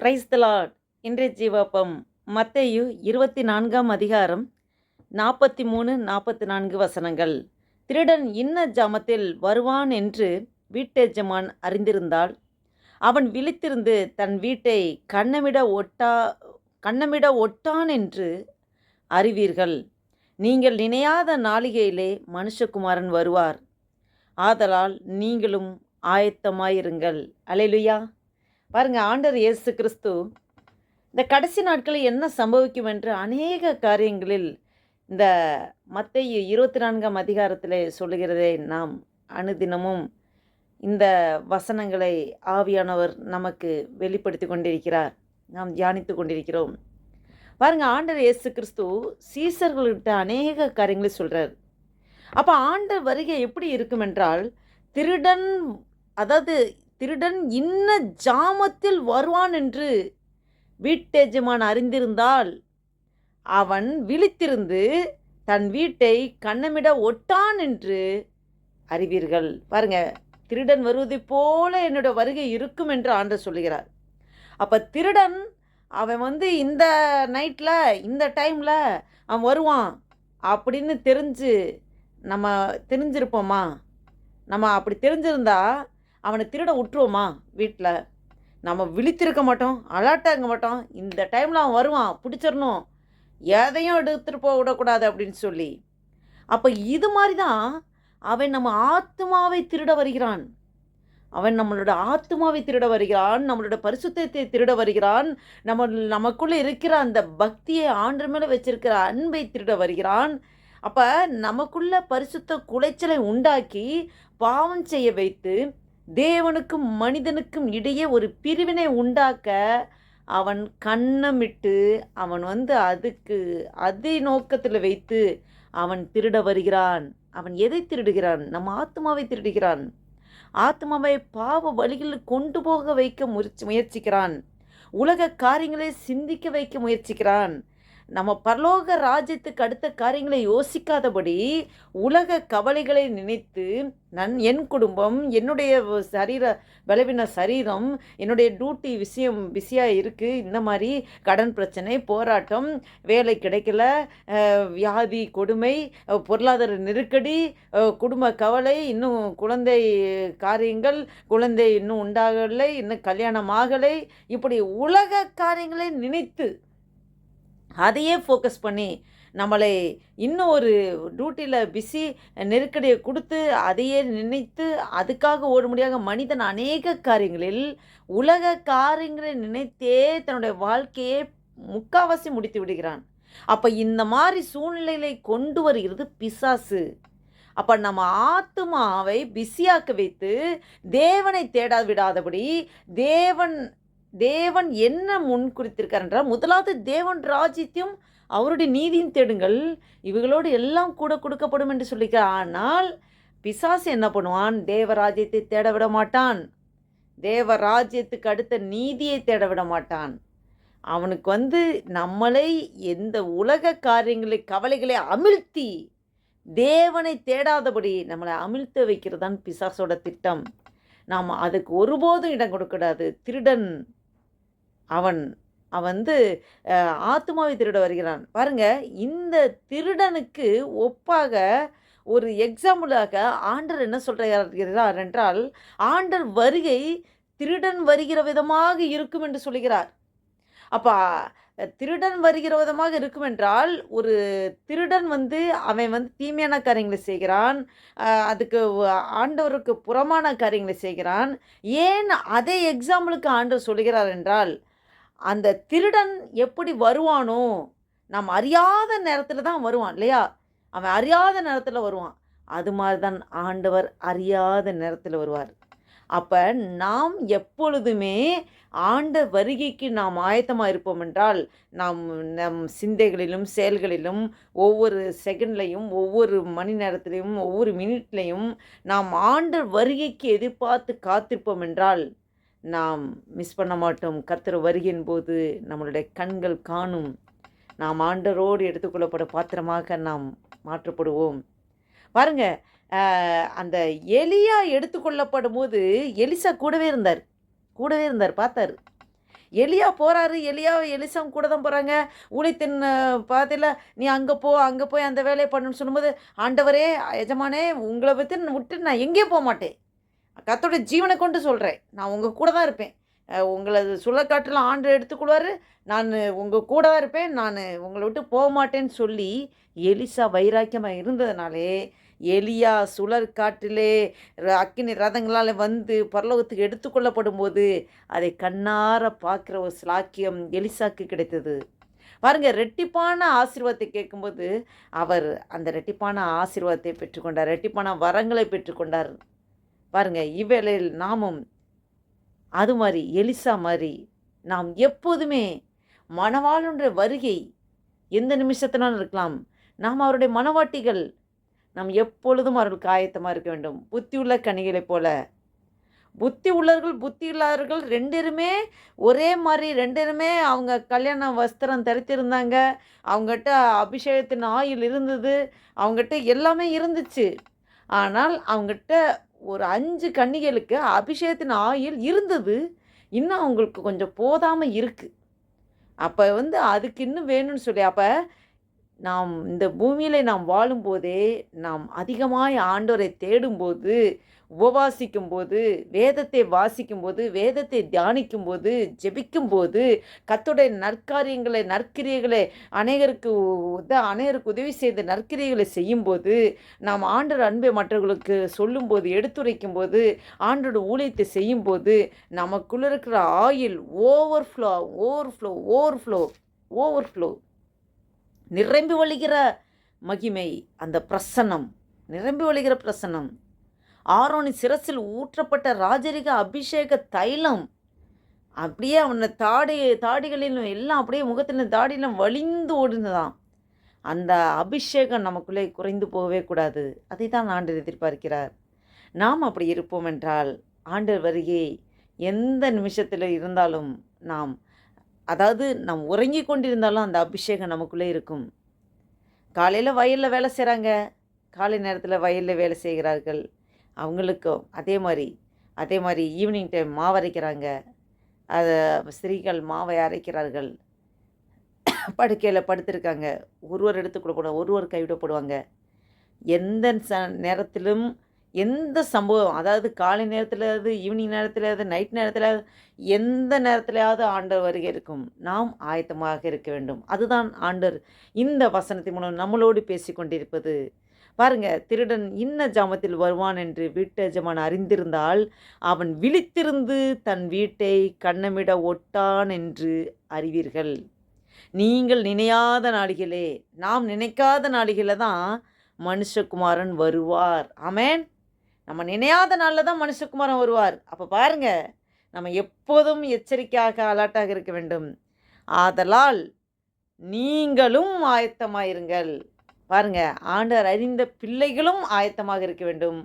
Praise the Lord இன்றைய ஜீவாப்பம் மத்தையு இருபத்தி நான்காம் அதிகாரம் நாற்பத்தி மூணு நாற்பத்தி நான்கு வசனங்கள். திருடன் இன்ன ஜாமத்தில் வருவான் என்று வீட்டெஜமான் அறிந்திருந்தால் அவன் விழித்திருந்து தன் வீட்டை கண்ணமிட ஒட்டா கண்ணமிட ஒட்டான் என்று அறிவீர்கள். நீங்கள் நினையாத நாளிகையிலே மனுஷகுமாரன் வருவார். ஆதலால் நீங்களும் ஆயத்தமாயிருங்கள். அலைலுயா பாருங்கள் ஆண்டர் இயேசு கிறிஸ்து இந்த கடைசி நாட்களில் என்ன சம்பவிக்கும் என்று அநேக காரியங்களில் இந்த மத்திய இருபத்தி நான்காம் அதிகாரத்தில் சொல்லுகிறதை நாம் அனுதினமும் இந்த வசனங்களை ஆவியானவர் நமக்கு வெளிப்படுத்தி கொண்டிருக்கிறார். நாம் தியானித்து கொண்டிருக்கிறோம். பாருங்க ஆண்டர் இயேசு கிறிஸ்து சீசர்கள்கிட்ட அநேக காரியங்களை சொல்கிறார் அப்போ ஆண்டர் வருகை எப்படி இருக்கும் என்றால் திருடன் அதாவது திருடன் இன்ன ஜாமத்தில் வருவான் என்று வீட்டெஜமான் அறிந்திருந்தால் அவன் விழித்திருந்து தன் வீட்டை கண்ணமிட ஒட்டான் என்று அறிவீர்கள். பாருங்க திருடன் வருவதைப் போல என்னோட வருகை இருக்கும் என்று ஆண்டர் சொல்லுகிறார். அப்போ திருடன் அவன் வந்து இந்த நைட்டில் இந்த டைமில் அவன் வருவான் அப்படின்னு தெரிஞ்சு நம்ம தெரிஞ்சிருப்போமா? நம்ம அப்படி தெரிஞ்சிருந்தா அவனை திருட விட்டுருவோமா வீட்டில் நம்ம விழித்திருக்க மாட்டோம் அலர்ட்டாக இருக்க மாட்டோம். இந்த டைமில் அவன் வருவான் பிடிச்சிடணும் எதையும் எடுத்துகிட்டு போக விடக்கூடாது அப்படின்னு சொல்லி. அப்போ இது மாதிரி தான் அவன் நம்ம ஆத்மாவை திருட வருகிறான். அவன் நம்மளோட ஆத்மாவை திருட வருகிறான் நம்மளோட பரிசுத்தத்தை திருட வருகிறான் நம்ம நமக்குள்ளே இருக்கிற அந்த பக்தியை ஆண்டு மேலே வச்சிருக்கிற அன்பை திருட வருகிறான். அப்போ நமக்குள்ள பரிசுத்த குலைச்சலை உண்டாக்கி பாவம் செய்ய வைத்து தேவனுக்கும் மனிதனுக்கும் இடையே ஒரு பிரிவினை உண்டாக்க அவன் கண்ணமிட்டு அவன் வந்து அதுக்கு அதை நோக்கத்தில் வைத்து அவன் திருட வருகிறான். அவன் எதை திருடுகிறான்? நம்ம ஆத்மாவை திருடுகிறான். ஆத்மாவை பாவ வழியில் கொண்டு போக வைக்க முயற்சி முயற்சிக்கிறான். உலக காரியங்களை சிந்திக்க வைக்க முயற்சிக்கிறான். நம்ம பரலோக ராஜ்யத்துக்கு அடுத்த காரியங்களை யோசிக்காதபடி உலக கவலைகளை நினைத்து நன் என் குடும்பம் என்னுடைய சரீர பலவீன சரீரம் என்னுடைய டியூட்டி விஷயம் பிஸியாக இருக்குது இந்த மாதிரி கடன் பிரச்சனை போராட்டம் வேலை கிடைக்கல வியாதி கொடுமை பொருளாதார நெருக்கடி குடும்ப கவலை இன்னும் குழந்தை காரியங்கள் குழந்தை இன்னும் உண்டாகலை இன்னும் கல்யாணம் ஆகலை. இப்படி உலக காரியங்களை நினைத்து அதையே ஃபோக்கஸ் பண்ணி நம்மளை இன்னும் ஒரு டியூட்டியில் பிஸி நெருக்கடியை கொடுத்து அதையே நினைத்து அதுக்காக ஓட முடியாத மனிதன் அநேக காரியங்களில் உலக காரியங்களை நினைத்தே தன்னுடைய வாழ்க்கையை முக்காவாசி முடித்து விடுகிறான். அப்போ இந்த மாதிரி சூழ்நிலைகளை கொண்டு வருகிறது பிசாசு. அப்போ நம்ம ஆத்மாவை பிஸியாக்க வைத்து தேவனை தேடா விடாதபடி தேவன் தேவன் என்ன முன் குறித்திருக்கார் என்றால் முதலாவது தேவன் ராஜ்யத்தையும் அவருடைய நீதியும் தேடுங்கள். இவங்களோடு எல்லாம் கூட கொடுக்கப்படும் என்று சொல்லிக்கிறார் ஆனால் பிசாசு என்ன பண்ணுவான்? தேவராஜ்யத்தை தேட விட மாட்டான். தேவராஜ்யத்துக்கு அடுத்த நீதியை தேட விட மாட்டான். அவனுக்கு வந்து நம்மளை எந்த உலக காரியங்களை கவலைகளை அமிழ்த்தி தேவனை தேடாதபடி நம்மளை அமிழ்த்த வைக்கிறது தான் பிசாசோட திட்டம். நாம் அதுக்கு ஒருபோதும் இடம் கொடுக்கூடாது திருடன் அவன் அவன் வந்து ஆத்மாவை திருட வருகிறான். பாருங்க இந்த திருடனுக்கு ஒப்பாக ஒரு எக்ஸாம்பிளாக ஆண்டர் என்ன சொல்கிறார் என்றால் ஆண்டர் வருகை திருடன் வருகிற விதமாக இருக்கும் என்று சொல்கிறார். அப்போ திருடன் வருகிற விதமாக இருக்கும் என்றால் ஒரு திருடன் வந்து அவன் வந்து தீமையான காரியங்களை செய்கிறான் அதுக்கு ஆண்டவருக்கு புறமான காரியங்களை செய்கிறான். ஏன் அதே எக்ஸாம்பிளுக்கு ஆண்டவர் சொல்கிறார் என்றால் அந்த திருடன் எப்படி வருவானோ நாம் அறியாத நேரத்தில் தான் வருவான் இல்லையா? அவன் அறியாத நேரத்தில் வருவான். அது மாதிரி தான் ஆண்டவர் அறியாத நேரத்தில் வருவார். அப்போ நாம் எப்பொழுதுமே ஆண்ட வருகைக்கு நாம் ஆயத்தமாக இருப்போம் என்றால் நாம் நம் சிந்தைகளிலும் செயல்களிலும் ஒவ்வொரு செகண்ட்லையும் ஒவ்வொரு மணி நேரத்திலையும் ஒவ்வொரு மினிட்லையும் நாம் ஆண்ட வருகைக்கு எதிர்பார்த்து காத்திருப்போம் என்றால் நாம் மிஸ் பண்ண மாட்டோம். கர்த்தர் வருகின் போது நம்மளுடைய கண்கள் காணும். நாம் ஆண்டரோடு எடுத்துக்கொள்ளப்பட பாத்திரமாக நாம் மாற்றப்படுவோம். பாருங்க அந்த எலியா எடுத்துக்கொள்ளப்படும் போது எலிசா கூடவே இருந்தார். கூடவே இருந்தார் பார்த்தார். எலியா போகிறாரு எலியா எலிசாவும் கூட தான் போகிறாங்க ஊழித்தின் பாதையில் நீ அங்கே போ அங்கே போய் அந்த வேலையை பண்ணுன்னு சொல்லும்போது ஆண்டவரே எஜமானே உங்களை பற்றி விட்டு நான் எங்கேயும் போக மாட்டேன். கத்தோட ஜீவனை கொண்டு சொல்கிறேன் நான் உங்கள் கூட தான் இருப்பேன் உங்களை சுழக்காட்டில் ஆண்டு எடுத்துக்கொள்வார். நான் உங்கள் கூட தான் இருப்பேன். நான் உங்களை விட்டு போக மாட்டேன்னு சொல்லி எலிசா வைராக்கியமாக இருந்ததுனாலே எலியா சுழற் காட்டிலே ர- அக்கினி ரதங்களால் வந்து பரலோகத்துக்கு எடுத்துக்கொள்ளப்படும் போது அதை கண்ணார பார்க்குற ஒரு ஸ்லாக்கியம் எலிசாக்கு கிடைத்தது. பாருங்கள் ரெட்டிப்பான ஆசீர்வாதத்தை கேட்கும்போது அவர் அந்த ரெட்டிப்பான ஆசீர்வாதத்தை பெற்றுக்கொண்டார். ரெட்டிப்பான வரங்களை பெற்றுக்கொண்டார். பாருங்கள் இவ்வேளையில் நாமும் அது மாதிரி எலிசா மாதிரி நாம் எப்போதுமே மணவாளுன்ற வருகை எந்த நிமிஷத்தினாலும் இருக்கலாம். நாம் அவருடைய மனவாட்டிகள் நாம் எப்பொழுதும் அவர்களுக்கு ஆயத்தமாக இருக்க வேண்டும். புத்தி உள்ள கனிகளைப் போல. புத்தி உள்ளவர்கள் புத்தி இல்லாதவர்கள் ரெண்டுருமே ஒரே மாதிரி ரெண்டுருமே அவங்க கல்யாண வஸ்திரம் தரித்திருந்தாங்க. அவங்ககிட்ட அபிஷேகத்தின் ஆயில் இருந்தது. அவங்ககிட்ட எல்லாமே இருந்துச்சு. ஆனால் அவங்ககிட்ட ஒரு அஞ்சு கன்னிகளுக்கு அபிஷேகத்தின் ஆயில் இருந்தது. இன்னும் அவங்களுக்கு கொஞ்சம் போதாமல் இருக்குது அப்போ வந்து அதுக்கு இன்னும் வேணும்னு சொல்லி அப்போ நாம் இந்த பூமியில் நாம் வாழும்போதே நாம் அதிகமாய் ஆண்டோரை தேடும்போது உபவாசிக்கும் போது வேதத்தை வாசிக்கும்போது வேதத்தை தியானிக்கும்போது ஜெபிக்கும்போது கத்துடைய நற்காரியங்களை நற்கிரியர்களை அநேகருக்கு உத அநேகருக்கு உதவி செய்த நற்கிரியர்களை செய்யும்போது நாம் ஆண்டர் அன்பை மற்றவர்களுக்கு சொல்லும்போது எடுத்துரைக்கும்போது ஆண்டோட ஊழியத்தை செய்யும்போது நமக்குள்ள இருக்கிற oil overflow overflow overflow overflow நிரம்பி வழிகிற மகிமை அந்த பிரசன்னம். நிரம்பி வழிகிற பிரசன்னம். ஆரோனி சிரசில் ஊற்றப்பட்ட ராஜரிக அபிஷேக தைலம். அப்படியே அவனை தாடி தாடிகளிலும் எல்லாம் அப்படியே முகத்தில் தாடியிலும் வலிந்து ஓடுனதாம். அந்த அபிஷேகம் நமக்குள்ளே குறைந்து போகவே கூடாது. அதை தான் ஆண்டர் எதிர்பார்க்கிறார். நாம் அப்படி இருப்போம் என்றால் ஆண்டர் வருகை எந்த நிமிஷத்தில் இருந்தாலும் நாம் அதாவது நம் உறங்கி கொண்டிருந்தாலும் அந்த அபிஷேகம் நமக்குள்ளே இருக்கும். காலையில் வயலில் வேலை செய்கிறாங்க காலை நேரத்தில் வயலில் வேலை செய்கிறார்கள். அவங்களுக்கும் அதே மாதிரி அதே மாதிரி ஈவினிங் டைம் மாவு அரைக்கிறாங்க. அதை ஸ்திரீகள் மாவை அரைக்கிறார்கள். படுக்கையில் படுத்திருக்காங்க. ஒருவர் எடுத்து கொடுக்கணும். ஒருவர் கைவிடப்படுவாங்க எந்த ச நேரத்திலும் எந்த சம்பவம் அதாவது காலை நேரத்திலாவது ஈவினிங் நேரத்திலாவது நைட் நேரத்தில் எந்த நேரத்திலாவது ஆண்டர் வருகை இருக்கும்? நாம் ஆயத்தமாக இருக்க வேண்டும். அதுதான் ஆண்டவர் இந்த வசனத்தின் மூலம் நம்மளோடு பேசி கொண்டிருப்பது பாருங்க திருடன் இன்ன ஜாமத்தில் வருவான் என்று வீட்டு எஜமான் அறிந்திருந்தால் அவன் விழித்திருந்து தன் வீட்டை கண்ணமிட ஒட்டான் என்று அறிவீர்கள். நீங்கள் நினையாத நாளிகளே நாம் நினைக்காத நாளிகளில் தான் மனுஷகுமாரன் வருவார். ஆமேன். நம்ம நினையாத நாளில் தான் மனுஷகுமாரன் வருவார். அப்போ பாருங்க நம்ம எப்போதும் எச்சரிக்கையாக அலர்ட்டாக இருக்க வேண்டும். ஆதலால் நீங்களும் ஆயத்தமாயிருங்கள். பாருங்க ஆண்டவர் அறிந்த பிள்ளைகளும் ஆயத்தமாக இருக்க வேண்டும்.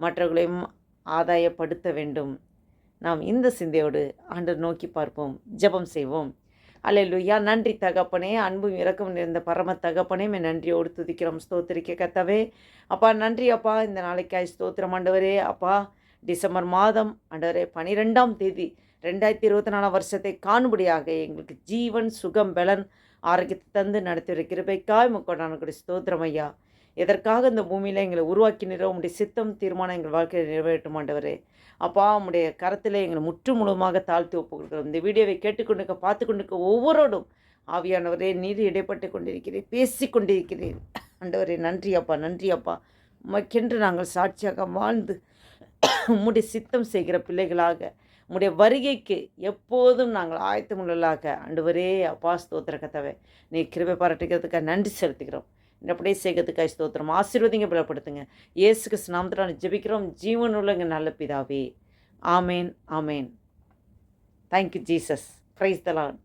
மற்றவர்களையும் ஆதாயப்படுத்த வேண்டும். நாம் இந்த சிந்தையோடு ஆண்டர் நோக்கி பார்ப்போம் ஜெபம் செய்வோம். அல்லேலூயா நன்றி தகப்பனே. அன்பும் இறக்கம் நிறைந்த பரம தகப்பனே. மே நன்றியோடு துதிக்கிறோம். ஸ்தோத்திரிக்க கத்தவே அப்பா நன்றி அப்பா. இந்த நாளைக்காய் ஸ்தோத்திரம் ஆண்டவரே. அப்பா டிசம்பர் மாதம் ஆண்டவரே பனிரெண்டாம் தேதி ரெண்டாயிரத்தி இருபத்தி நாலாம் வருஷத்தை காணும்படியாக எங்களுக்கு ஜீவன் சுகம் பலன் ஆரோக்கியத்தை தந்து நடத்தி வர கிருபைக்காய். முக்கோடான கூட ஸ்தோத்திரம் ஐயா. எதற்காக இந்த பூமியில் எங்களை உருவாக்கினீரோ உங்களுடைய சித்தம் தீர்மானம் எங்கள் வாழ்க்கையில் நிறைவேற்றும் ஆண்டவரே. அப்பா உங்களுடைய கரத்தில் எங்களை முற்று முழுமாக தாழ்த்தி ஒப்பு கொடுக்குறோம். இந்த வீடியோவை கேட்டுக்கொண்டிருக்க பார்த்து கொண்டிருக்க ஒவ்வொருவரோடும் ஆவியானவரே நீர் இடைப்பட்டு கொண்டிருக்கிறேன் பேசி கொண்டிருக்கிறேன் ஆண்டவரே நன்றி அப்பா நன்றி அப்பா. உமக்கென்று நாங்கள் சாட்சியாக வாழ்ந்து உம்முடைய சித்தம் செய்கிற பிள்ளைகளாக உம்முடைய வருகைக்கு எப்போதும் நாங்கள் ஆயத்தமுள்ளலாக ஆண்டவரே அப்பா ஸ்தோத்திர கத்தவை நீ கிருபை பாராட்டுக்கிறதுக்காக நன்றி செலுத்துகிறோம். இந்த அப்படியே செய்கிறதுக்காக ஸ்தோத்திரம். ஆசீர்வதிங்க பலப்படுத்துங்க. இயேசு கிறிஸ்து நாமத்தில் ஜெபிக்கிறோம். ஜீவன் உள்ளங்க நல்ல பிதாவே. Amen amen. Thank you Jesus praise தலான்